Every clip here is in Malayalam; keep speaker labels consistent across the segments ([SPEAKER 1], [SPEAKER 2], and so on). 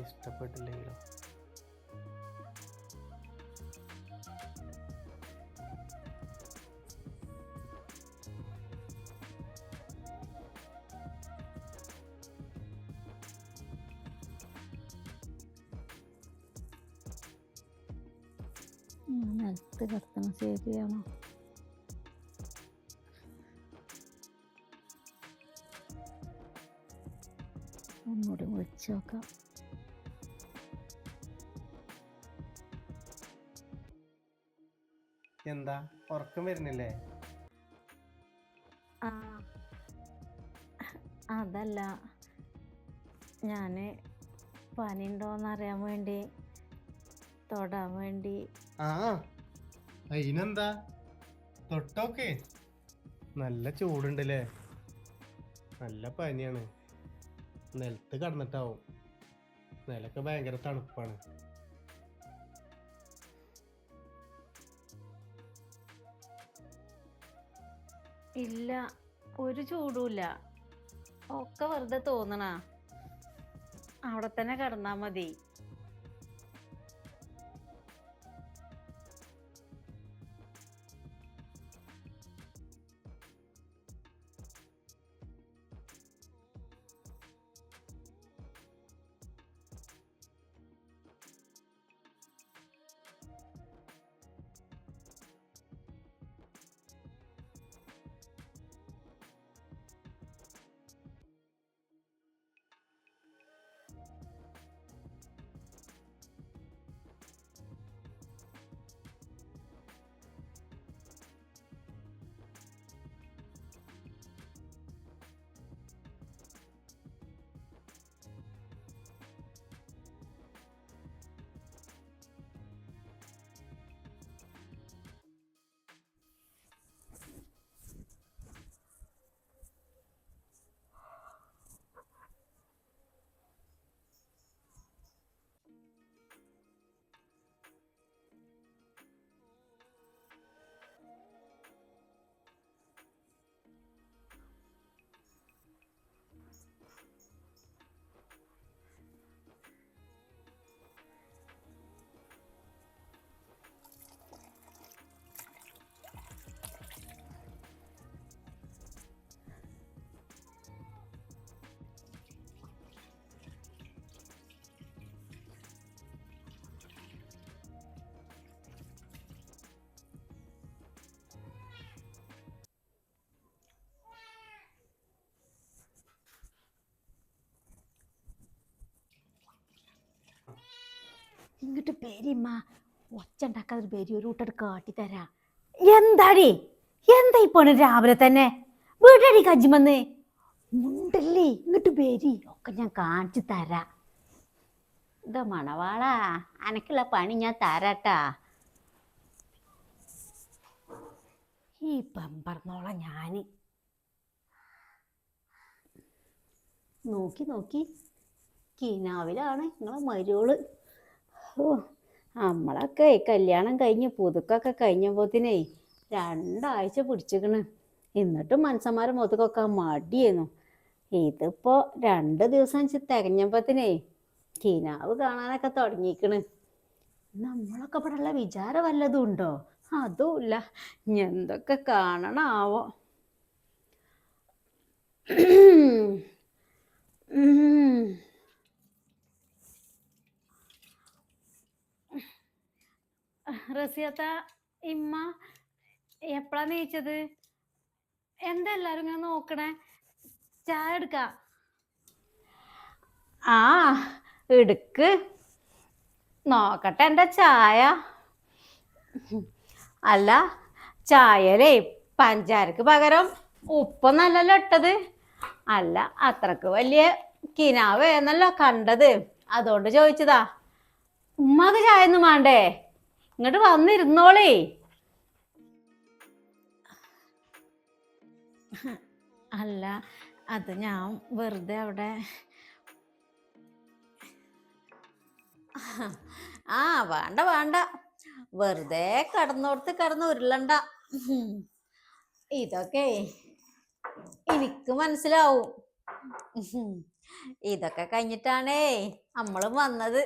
[SPEAKER 1] ഇനി ഇഷ്ടപ്പെട്ടില്ലെങ്കിലോ
[SPEAKER 2] നിലത്ത് കിടത്തണം ശരിയാണോ ഒന്നുകൂടി വിളിച്ചു നോക്കാം.
[SPEAKER 1] എന്താ? ഉറക്കം വരുന്നില്ലേ?
[SPEAKER 2] അതല്ല. ഞാൻ പനിയുണ്ടോയെന്ന് അറിയാൻ വേണ്ടി തൊടാൻ വേണ്ടി.
[SPEAKER 1] ആ അതിനെന്താ തൊട്ടോക്കെ. നല്ല ചൂടുണ്ടല്ലേ? നല്ല പനിയാണ്. നിലത്ത് കടന്നിട്ടാവും. നിലയ്ക്ക് ഭയങ്കര തണുപ്പാണ്.
[SPEAKER 2] ഇല്ല ഒരു ചൂടുമില്ല ഒക്കെ വെറുതെ തോന്നണ. അവിടെ തന്നെ കിടന്നാ മതി. ഇങ്ങോട്ട് പേരിമ്മ ഒച്ച ഉണ്ടാക്കാതെ പേരി ഒരു കൂട്ടർ കാട്ടിത്തരാ എന്താടി? എന്താ ഇപ്പൊ രാവിലെ തന്നെ? വീട്ടടി കജ്ജിമന്ന്. ഉണ്ടല്ലേ ഇങ്ങോട്ട് പേരി ഒക്കെ ഞാൻ കാണിച്ചു തരാ. ഇതാ മണവാളാ. അനക്കുള്ള പണി ഞാൻ തരാട്ടാ. ഈ പമ്പർന്നോള ഞാൻ. നോക്കി നോക്കി. കിനാവിലാണ് നിങ്ങളെ മരുവൾ ഓ നമ്മളൊക്കെ കല്യാണം കഴിഞ്ഞ് പുതുക്കൊക്കെ കഴിഞ്ഞപ്പോത്തിനേ രണ്ടാഴ്ച പിടിച്ചിക്കണ്. എന്നിട്ടും മനസ്സന്മാരെ മുതുക്കൊക്കെ മടിയേന്നു. ഇതിപ്പോ രണ്ട് ദിവസം തികഞ്ഞപ്പത്തിനേ കിനാവ് കാണാനൊക്കെ തുടങ്ങിക്കണ്. നമ്മളൊക്കെ ഇവിടെ ഉള്ള വിചാരം വല്ലതും ഉണ്ടോ? അതുമില്ല എന്തൊക്കെ കാണണാവോ. റസിയത്ത ഇമ്മ എപ്പോഴാ നീച്ചത്? എന്താ എല്ലാരും ഇങ്ങനെ നോക്കണേ? ചായ എടുക്ക? ആ എടുക്ക്. നോക്കട്ടെ എന്റെ ചായ? അല്ല ചായലേ പഞ്ചാരക്ക് പകരം ഉപ്പ് നല്ലല്ലോ ഇട്ടത്. അല്ല അത്രയ്ക്ക് വലിയ കിനാവ് എന്നല്ലോ കണ്ടത്. അതുകൊണ്ട് ചോദിച്ചതാ ഉമ്മാക്ക് ചായ ഒന്നും വേണ്ടേ? ഇങ്ങോട്ട് വന്നിരുന്നോളേ. അല്ല അത് ഞാൻ വെറുതെ അവിടെ ആ വേണ്ട വേണ്ട. വെറുതെ കടന്നോടത്ത് കടന്ന് ഉരുളണ്ട. ഇതൊക്കെ എനിക്ക് മനസ്സിലാവും. ഇതൊക്കെ കഴിഞ്ഞിട്ടാണേ നമ്മളും വന്നത്.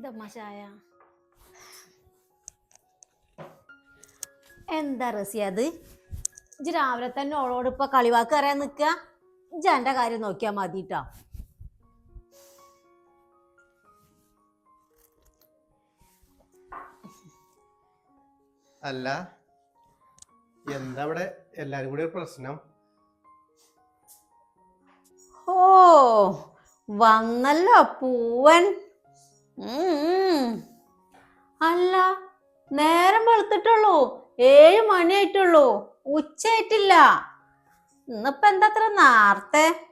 [SPEAKER 2] ഇതമ്മ ചായ? എന്താ റസിയ അത്? ഇജ്ജ് രാവിലെ തന്നെ ഓളോട് ഇപ്പൊ കളിവാക്ക് അറിയാൻ നിക്ക? ഇജ്ജ് എന്റെ കാര്യം നോക്കിയാ മതിട്ടോ.
[SPEAKER 1] അല്ല എന്താ ഇവിടെ എല്ലാരും കൂടി ഒരു പ്രശ്നം?
[SPEAKER 2] ഓ വന്നല്ലോ പൂവൻ. അല്ല നേരം വെളുത്തിട്ടുള്ളൂ. ഏഴ് മണിയായിട്ടുള്ളൂ. ഉച്ചയായിട്ടില്ല. ഇന്നിപ്പോ എന്താ അത്ര നേരത്തെ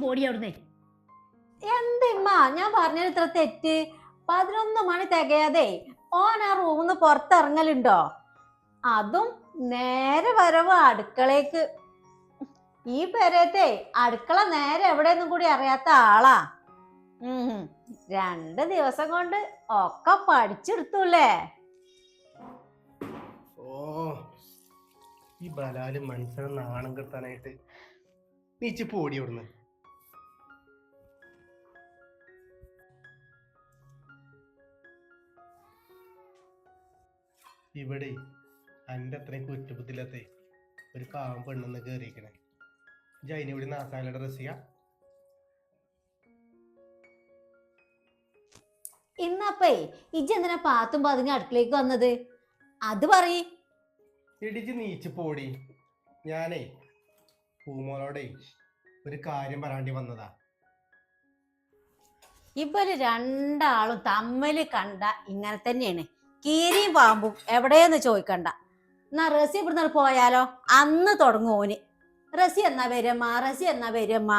[SPEAKER 2] ബോഡി അവിടുന്ന് എന്തിമ്മ? ഞാൻ പറഞ്ഞത് ഇത്ര തെറ്റ്. പതിനൊന്ന് മണി തികയാതെ ഓൻ ആ റൂമിൽ നിന്ന് പുറത്തിറങ്ങലുണ്ടോ? അതും നേരെ വരവ് അടുക്കളേക്ക്. ഈ പെരയത്തെ അടുക്കള നേരെ എവിടെയെന്നും കൂടി അറിയാത്ത ആളാ. രണ്ട് ദിവസം കൊണ്ട് ഒക്കെ പഠിച്ചെടുത്തൂല്ലേ?
[SPEAKER 1] ഓ ഈ ബലാൽ മനുഷ്യനെ നാണം കിട്ടാനായിട്ട് നീച്ച് പോടി വിടുന്നു ഇവിടെ എന്റെ അത്രയും കുറ്റബുദ്ധിയില്ലാത്ത ഒരു കാമ്പെണ്ണെന്ന് കയറിയിരിക്കണേ ജൈന ഇവിടെ നാസാല ഡ്രസ് ചെയ്യാം.
[SPEAKER 2] ഇന്നപ്പേ ഇജ്ജ് എന്തിനാ പാത്തും പതുങ്ങി അടുക്കളേക്ക് വന്നത്? അത് പറയ്.
[SPEAKER 1] ഇടിച്ച് നീച്ച് പോടി. ഞാനേ പൂമോളോടെ ഒരു കാര്യം പറയാണ്ടി വന്നതാ.
[SPEAKER 2] ഇവർ രണ്ടാളും തമ്മിൽ കണ്ട ഇങ്ങനെ തന്നെയാണ്. കീരിയും പാമ്പും എവിടെയെന്ന് ചോദിക്കണ്ട. എന്നാ റസി ഇവിടുന്ന് പോയാലോ? അന്ന് തുടങ്ങും ഓന്. റസി എന്നാ വരുമ്മ റസി എന്നാ വരുമ്മ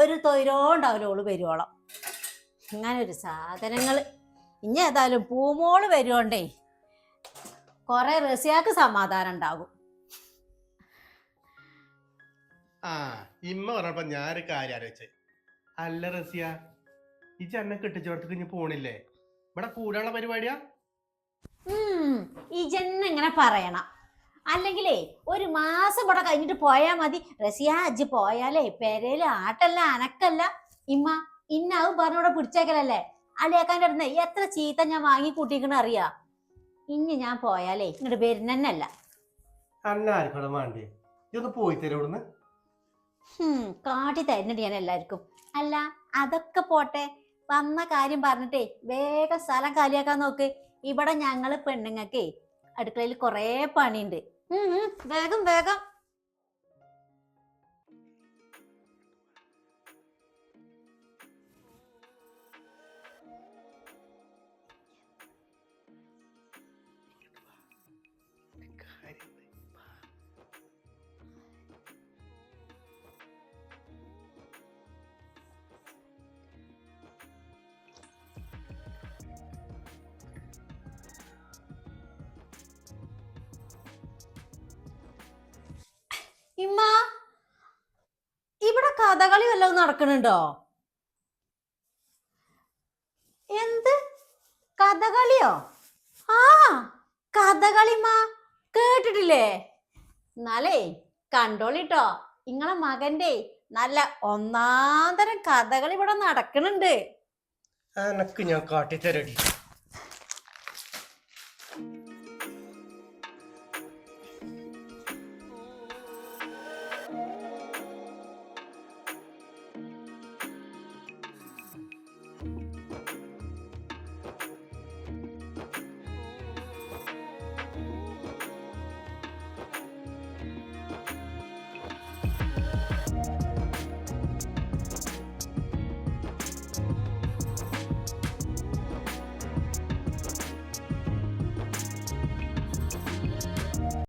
[SPEAKER 2] ഒരു തൊയിലോണ്ടാവില്ല ഓൾ വരുവോളം. ഇങ്ങനെ ഒരു സാധനങ്ങൾ ഇനി ഏതായാലും പൂമോൾ വരുവോണ്ടേ കൊറേ റസിയാക്ക് സമാധാനം ഉണ്ടാകും.
[SPEAKER 1] ആ ഇമ്മ പറഞ്ഞപ്പോ ഞാനൊരു കാര്യം ആലോചിച്ചേ. അല്ല റസിയ ഈ ചെന്ന കെട്ടിച്ചോടത്തേക്ക് ഇനി പോണില്ലേ? ഇവിടെ കൂടാനുള്ള പരിപാടിയാ?
[SPEAKER 2] ഈ ജന്ന ഇങ്ങനെ പറയണം. അല്ലെങ്കിലേ ഒരു മാസം ഇവിടെ കഴിഞ്ഞിട്ട് പോയാൽ മതി. റസിയ അജ്ജ് പോയാലേ പെരയിൽ ആട്ടല്ല അനക്കല്ല. ഇമ്മ ഇന്ന അത് പറഞ്ഞൂടെ പിടിച്ചേക്കലല്ലേ? അല്ലേക്കാന്റെ അടുത്ത് എത്ര ചീത്ത ഞാൻ വാങ്ങി കൂട്ടിക്കണ അറിയാ? ഇനി ഞാൻ പോയാലേ ഇങ്ങോട്ട് വരുന്നല്ല
[SPEAKER 1] വേണ്ടേ? ഇതൊന്ന് പോയി തരും ഇവിടുന്ന്.
[SPEAKER 2] കാട്ടി തരുന്നുണ്ട് ഞാൻ എല്ലാവർക്കും. അല്ല അതൊക്കെ പോട്ടെ. വന്ന കാര്യം പറഞ്ഞിട്ടേ വേഗം സ്ഥലം കാലിയാക്കാൻ നോക്ക്. ഇവിടെ ഞങ്ങൾ പെണ്ണുങ്ങൾക്കേ അടുക്കളയിൽ കൊറേ പണിയുണ്ട്. വേഗം വേഗം ഇമ്മ ഇവിടെ കഥകളി വല്ലതും നടക്കണുണ്ടോ? എന്ത്? കഥകളിയോ? ആ കഥകളിമ്മ കേട്ടിട്ടില്ലേ? എന്നാലേ കണ്ടോളിട്ടോ. ഇങ്ങളെ മകന്റെ നല്ല ഒന്നാം തരം കഥകളി ഇവിടെ നടക്കണുണ്ട്.
[SPEAKER 1] ഞാൻ കാട്ടിത്തരടി.